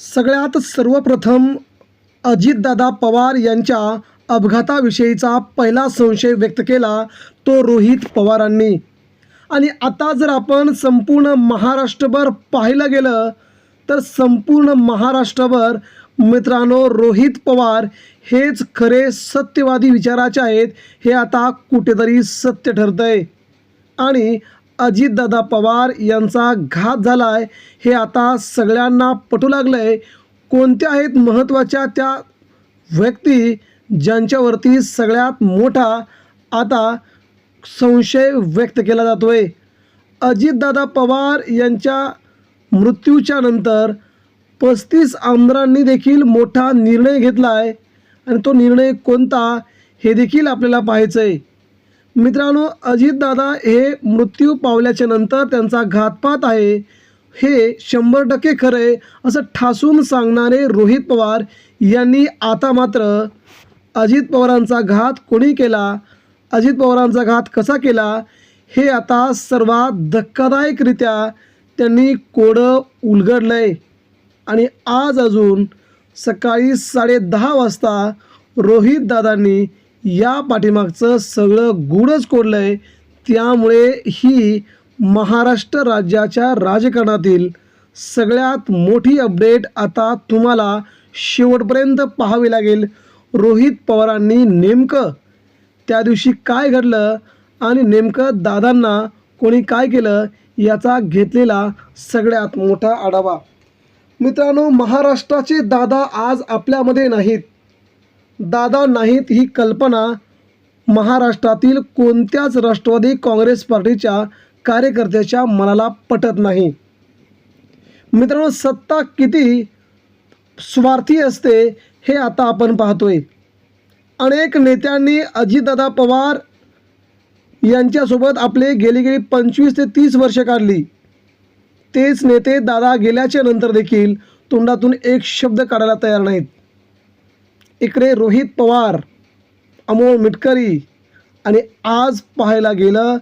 सगळ्यात सर्वप्रथम अजितदादा पवार यांच्या अपघाताविषयीचा पहिला संशय व्यक्त केला तो रोहित पवारांनी. आणि आता जर आपण संपूर्ण महाराष्ट्रभर पाहिलं गेलं तर संपूर्ण महाराष्ट्रभर मित्रांनो रोहित पवार हेच खरे सत्यवादी विचाराचे आहेत हे आता कुठेतरी सत्य ठरतं आहे आणि अजितदादा पवार यांचा घात झाला आहे हे आता सगळ्यांना पटू लागलं आहे कोणत्या आहेत महत्त्वाच्या त्या व्यक्ती ज्यांच्यावरती सगळ्यात मोठा आता संशय व्यक्त केला जातो आहे अजितदादा पवार यांच्या मृत्यूच्या नंतर पस्तीस आमदारांनी देखील मोठा निर्णय घेतला आहे आणि तो निर्णय कोणता हे देखील आपल्याला पाहायचं आहे मित्रांनो अजितदादा हे मृत्यू पावल्याच्या नंतर त्यांचा घातपात आहे. हे शंभर टक्के खरं आहे. असं ठासून सांगणारे रोहित पवार यांनी आता मात्र अजित पवारांचा घात कोणी केला? अजित पवारांचा घात कसा केला? हे आता सर्वात धक्कादायकरित्या त्यांनी कोडं उलगडलं आहे आणि आज अजून सकाळी साडेदहा वाजता रोहित दादांनी या पाठीमागचं सगळं गूढच कोरलं आहे त्यामुळे ही महाराष्ट्र राज्याच्या राजकारणातील सगळ्यात मोठी अपडेट आता तुम्हाला शेवटपर्यंत पाहावी लागेल. रोहित पवारांनी नेमकं त्या दिवशी काय घडलं आणि नेमकं दादांना कोणी काय केलं याचा घेतलेला सगळ्यात मोठा आढावा. मित्रांनो महाराष्ट्राचे दादा आज आपल्यामध्ये नाहीत. दादा नाहीत ही कल्पना महाराष्ट्रातील कोणत्याच राष्ट्रवादी काँग्रेस पार्टीच्या कार्यकर्त्याच्या मनाला पटत नाही. मित्रांनो सत्ता किती स्वार्थी असते हे आता आपण पाहतोय. अनेक नेत्यांनी अजितदादा पवार यांच्यासोबत आपले गेली गेली पंचवीस ते तीस वर्ष काढली. तेच नेते दादा गेल्याच्यानंतर देखील तोंडातून एक शब्द काढायला तयार नाहीत. इकडे रोहित पवार अमोल मिटकरी आणि आज पाहायला गेलं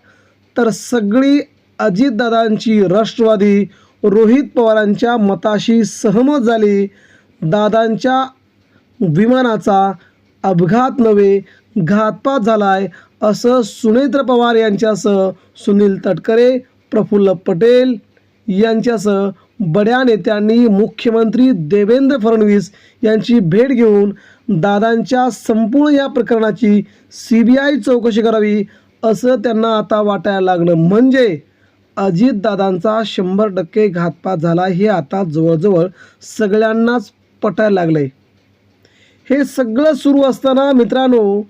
तर सगळी अजितदादांची राष्ट्रवादी रोहित पवारांच्या मताशी सहमत झाली. दादांच्या विमानाचा अपघात नव्हे घातपात झाला आहे असं सुनेत्र पवार यांच्यासह सुनील तटकरे प्रफुल्ल पटेल यांच्यासह बड्या नेत्यांनी मुख्यमंत्री देवेंद्र फडणवीस यांची भेट घेऊन दादांच्या संपूर्ण या प्रकरणाची सी बी आय चौकशी करावी असं त्यांना आता वाटायला लागलं. म्हणजे अजितदादांचा शंभर टक्के घातपात झाला हे आता जवळजवळ सगळ्यांनाच पटायला लागलं आहे हे सगळं सुरू असताना मित्रांनो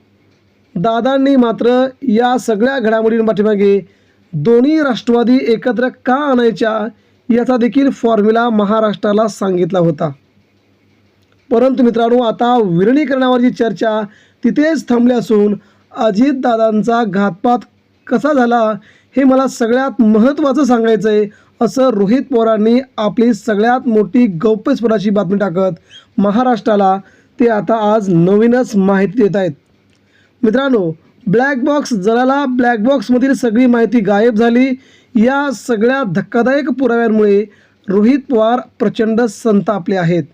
दादांनी मात्र या सगळ्या घडामोडींपाठीमागे दोन्ही राष्ट्रवादी एकत्र का आणायच्या याचा देखील फॉर्म्युला महाराष्ट्राला सांगितला होता. परंतु मित्रांनो आता विलिनीकरणावरची चर्चा तिथेच थांबली असून अजितदादांचा घातपात कसा झाला हे मला सगळ्यात महत्त्वाचं सांगायचं आहे असं रोहित पवारांनी आपली सगळ्यात मोठी गौप्यस्फोटाची बातमी टाकत महाराष्ट्राला ते आता आज नवीनच माहिती देत आहेत. मित्रांनो ब्लॅक बॉक्स जळाला ब्लॅक बॉक्समधील सगळी माहिती गायब झाली. या सगळ्या धक्कादायक पुराव्यांमुळे रोहित पवार प्रचंड संतापले आहेत.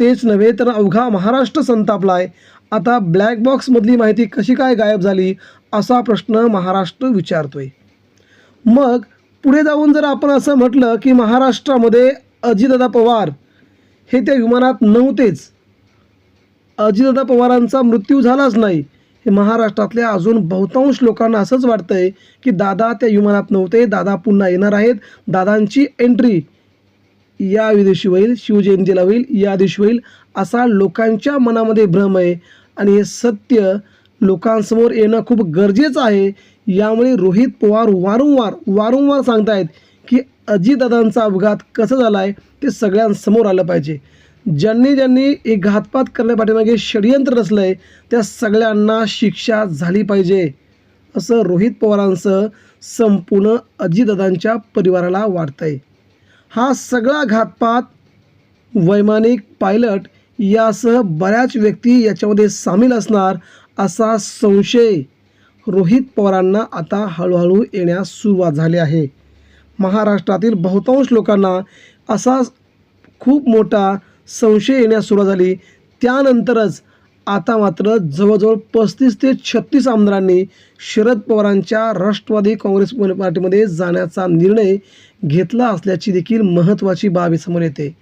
तेच नव्हे तर अवघा महाराष्ट्र संतापला आहे आता ब्लॅक बॉक्समधली माहिती कशी काय गायब झाली असा प्रश्न महाराष्ट्र विचारतोय. मग पुढे जाऊन जर आपण असं म्हटलं की महाराष्ट्रामध्ये अजितदादा पवार हे त्या विमानात नव्हतेच. अजितदादा पवारांचा मृत्यू झालाच नाही. महाराष्ट्रातल्या अजून बहुतांश लोकांना असंच वाटतं आहे की दादा त्या विमानात नव्हते दादा पुन्हा येणार आहेत. दादांची एंट्री या दिवशी होईल शिवजयंतीला होईल या दिवशी होईल असा लोकांच्या मनामध्ये भ्रम आहे. आणि हे सत्य लोकांसमोर येणं खूप गरजेचं आहे. यामुळे रोहित पवार वारंवार वारंवार सांगतायत की अजितदादांचा अपघात कसा झाला आहे ते सगळ्यांसमोर आलं पाहिजे. ज्यांनी ज्यांनी एक घातपात करण्यापाठीमागे षडयंत्र रचलं आहे त्या सगळ्यांना शिक्षा झाली पाहिजे असं रोहित पवारांसह संपूर्ण अजितदादांच्या परिवाराला वाटतं आहे हा सगळा घातपात वैमानिक पायलट यासह बऱ्याच व्यक्ती याच्यामध्ये सामील असणार असा संशय रोहित पवारांना आता हळूहळू येण्यास सुरुवात झाली आहे. महाराष्ट्रातील बहुतांश लोकांना असा खूप मोठा संशय येण्यास सुरुवात झाली. त्यानंतरच आता मात्र जवळजवळ पस्तीस ते छत्तीस आमदारांनी शरद पवारांच्या राष्ट्रवादी काँग्रेस पार्टीमध्ये जाण्याचा निर्णय घेतला असल्याची देखील महत्त्वाची बाबी समोर येते.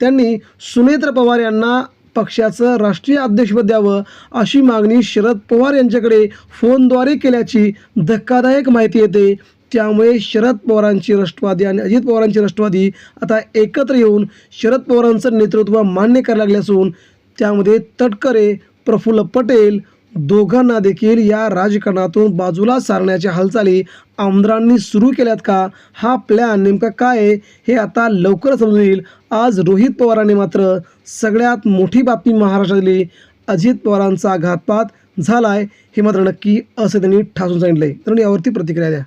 त्यांनी सुनेत्र पवार यांना पक्षाचं राष्ट्रीय अध्यक्षपद द्यावं अशी मागणी शरद पवार यांच्याकडे फोनद्वारे केल्याची धक्कादायक माहिती येते. त्यामुळे शरद पवारांची राष्ट्रवादी आणि अजित पवारांची राष्ट्रवादी आता एकत्र येऊन शरद पवारांचं नेतृत्व मान्य करायला लागले असून त्यामध्ये तटकरे प्रफुल्ल पटेल दोघांना देखील या राजकारणातून बाजूला सारण्याच्या हालचाली आमदारांनी सुरू केल्यात का? हा प्लॅन नेमका काय आहे? हे आता लवकर समजून येईल. आज रोहित पवारांनी मात्र सगळ्यात मोठी बातमी महाराष्ट्रातली अजित पवारांचा घातपात आहे हे मात्र नक्की असं त्यांनी ठासून सांगितलं आहे तर यावरती प्रतिक्रिया द्या.